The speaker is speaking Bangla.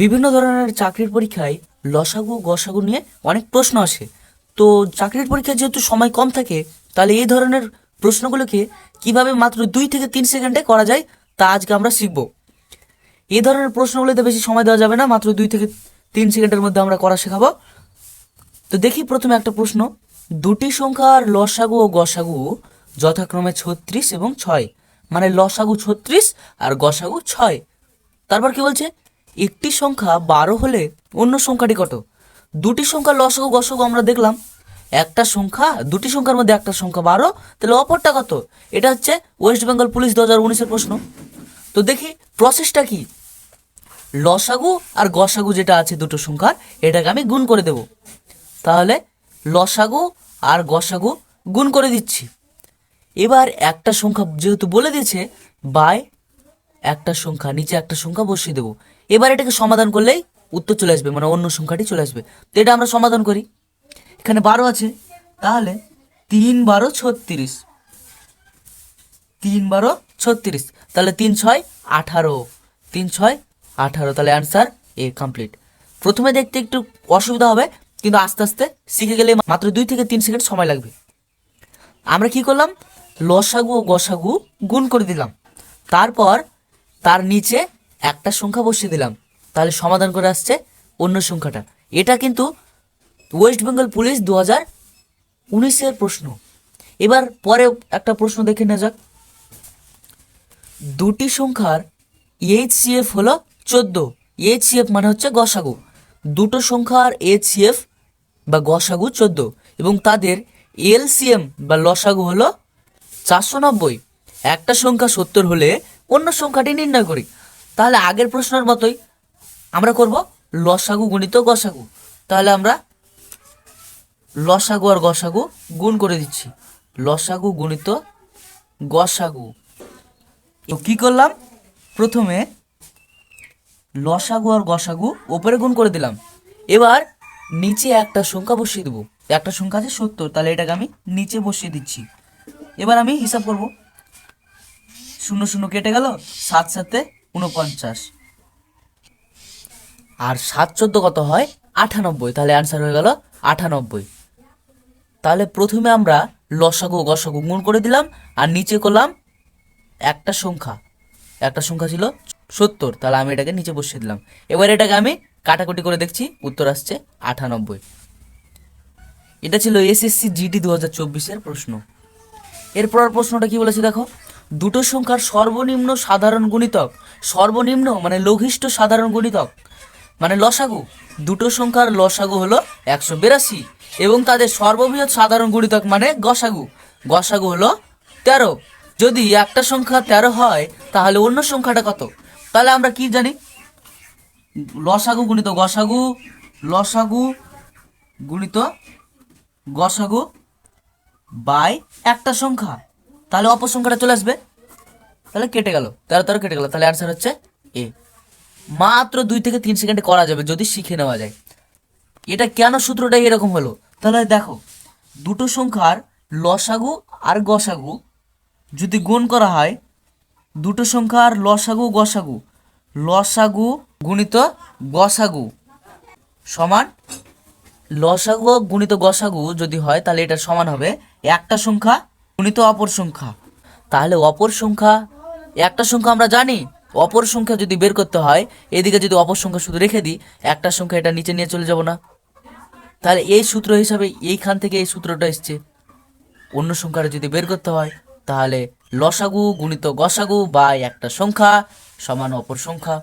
বিভিন্ন ধরনের চাকরির পরীক্ষায় লসাগু, গসাগু নিয়ে অনেক প্রশ্ন আসে। তো চাকরির পরীক্ষায় যেহেতু সময় কম থাকে, তাহলে এই ধরনের প্রশ্নগুলোকে কীভাবে মাত্র দুই থেকে তিন সেকেন্ডে করা যায়, তা আজকে আমরা শিখব। এই ধরনের প্রশ্নগুলোতে বেশি সময় দেওয়া যাবে না, মাত্র দুই থেকে তিন সেকেন্ডের মধ্যে আমরা করা শেখাবো। তো দেখি প্রথমে একটা প্রশ্ন। দুটি সংখ্যার লসাগু ও গসাগু যথাক্রমে ছত্রিশ এবং ছয়। মানে লসাগু ছত্রিশ আর গসাগু ছয়। তারপর কি বলছে? একটি সংখ্যা বারো হলে অন্য সংখ্যাটি কত? দুটি সংখ্যার লসাগু গসাগু আমরা দেখলাম। একটা সংখ্যা, দুটি সংখ্যার মধ্যে একটা সংখ্যা বারো, তাহলে অপরটা কত? এটা হচ্ছে ওয়েস্ট বেঙ্গল পুলিশ দু হাজার উনিশের প্রশ্ন। তো দেখি প্রসেসটা কি? লসাগু আর গসাগু যেটা আছে দুটো সংখ্যার, এটাকে আমি গুণ করে দেব। তাহলে লসাগু আর গসাগু গুণ করে দিচ্ছি। এবার একটা সংখ্যা যেহেতু বলে দিয়েছে, বাই একটা সংখ্যা, নিচে একটা সংখ্যা বসিয়ে দেবো। এবার এটাকে সমাধান করলেই উত্তর চলে আসবে মানে অন্য সংখ্যাটি চলে আসবে। তো এটা আমরা সমাধান করি। এখানে বারো আছে। তাহলে তিন বারো ছত্রিশ। তিন বারো ছত্রিশ। তাহলে তিন ছয় আঠারো। তিন ছয় আঠারো। তাহলে অ্যান্সার এ কমপ্লিট প্রথমে দেখতে একটু অসুবিধা হবে, কিন্তু আস্তে আস্তে শিখে গেলে মাত্র দুই থেকে তিন সেকেন্ড সময় লাগবে। আমরা কি করলাম? লসাগু ও গসাগু গুণ করে দিলাম। তারপর তার নিচে একটা সংখ্যা বসিয়ে দিলাম। তাহলে সমাধান করে আসছে অন্য সংখ্যাটা। এটা কিন্তু ওয়েস্ট বেঙ্গল পুলিশ দু হাজার উনিশের প্রশ্ন। এবার পরে একটা প্রশ্ন দেখে নেওয়া যাক। দুটি সংখ্যার এইচ সি এইচসিএফ হলো চোদ্দ। এইচসিএফ মানে হচ্ছে গসাগু। দুটো সংখ্যার এইচসিএফ বা গসাগু চোদ্দ। এবং তাদের এলসিএম বা লসাগু হলো চারশো নব্বই। একটা সংখ্যা সত্তর হলে অন্য সংখ্যাটি নির্ণয় করি। তাহলে আগের প্রশ্নের মতোই আমরা করব লসাগু গুণিত গসাগু। তাহলে আমরা লসাগু আর গসাগু গুণ করে দিচ্ছি। লসাগু গুণিত গসাগু। তো কি করলাম? প্রথমে লসাগু আর গসাগু ওপরে গুণ করে দিলাম। এবার নিচে একটা সংখ্যা বসিয়ে দেবো। একটা সংখ্যা আছে সত্তর, তাহলে এটাকে আমি নিচে বসিয়ে দিচ্ছি। এবার আমি হিসাব করব। শূন্য শূন্য কেটে গেল, সাত সাতে উনপঞ্চাশ আর সাত চোদ্দ কত হয়? আটানব্বই। তাহলে অ্যান্সার হয়ে গেল আটানব্বই। তাহলে প্রথমে আমরা লসাগু গসাগু গুণ করে দিলাম, আর নিচে করলাম একটা সংখ্যা। একটা সংখ্যা ছিল সত্তর। তাহলে আমি এটাকে নিচে বসিয়ে দিলাম। এবার এটাকে আমি কাটাকুটি করে দেখছি, উত্তর আসছে আটানব্বই। এটা ছিল এসএসসি জিডি দু হাজার চব্বিশের প্রশ্ন। এরপর প্রশ্নটা কি বলেছে দেখো? দুটো সংখ্যার সর্বনিম্ন সাধারণ গুণিতক। সর্বনিম্ন মানে লঘিষ্ঠ সাধারণ গুণিতক। মানে লসাগু। দুটো সংখ্যার লসাগু হলো একশো বিরাশি এবং তাদের সর্ববৃহৎ সাধারণ গুণিতক মানে গসাগু। গসাগু হলো তেরো। যদি একটা সংখ্যা তেরো হয়, তাহলে অন্য সংখ্যাটা কত? তাহলে আমরা কি জানি? লসাগু গুণিত গসাগু, লসাগু গুণিত গসাগু বাই একটা সংখ্যা। তাহলে অপর সংখ্যাটা চলে আসবে। তাহলে কেটে গেল। তেরো তেরো কেটে গেল। তাহলে অ্যান্সার হচ্ছে এ মাত্র দুই থেকে তিন সেকেন্ডে করা যাবে যদি শিখে নেওয়া যায়। এটা কেন সূত্রটা এরকম হলো? তাহলে দেখো, দুটো সংখ্যার লসাগু আর গসাগু যদি গুণ করা হয়, দুটো সংখ্যার লসাগু, গসাগু, লসাগু গুণিত গসাগু সমান লসাগু গুণিত গসাগু যদি হয়, তাহলে এটা সমান হবে একটা সংখ্যা গুণিত অপর সংখ্যা। তাহলে অপর সংখ্যা, একটা সংখ্যা আমরা জানি, অপর সংখ্যা যদি বের করতে হয়, এদিকে যদি অপর সংখ্যা শুধু রেখে দিই, একটা সংখ্যা এটা নিচে নিয়ে চলে যাব না। তাহলে এই সূত্র হিসাবে এইখান থেকে এই সূত্রটা এসছে। অন্য সংখ্যাটা যদি বের করতে হয়, তাহলে লসাগু গুণিত গসাগু বা একটা সংখ্যা সমান অপর সংখ্যা।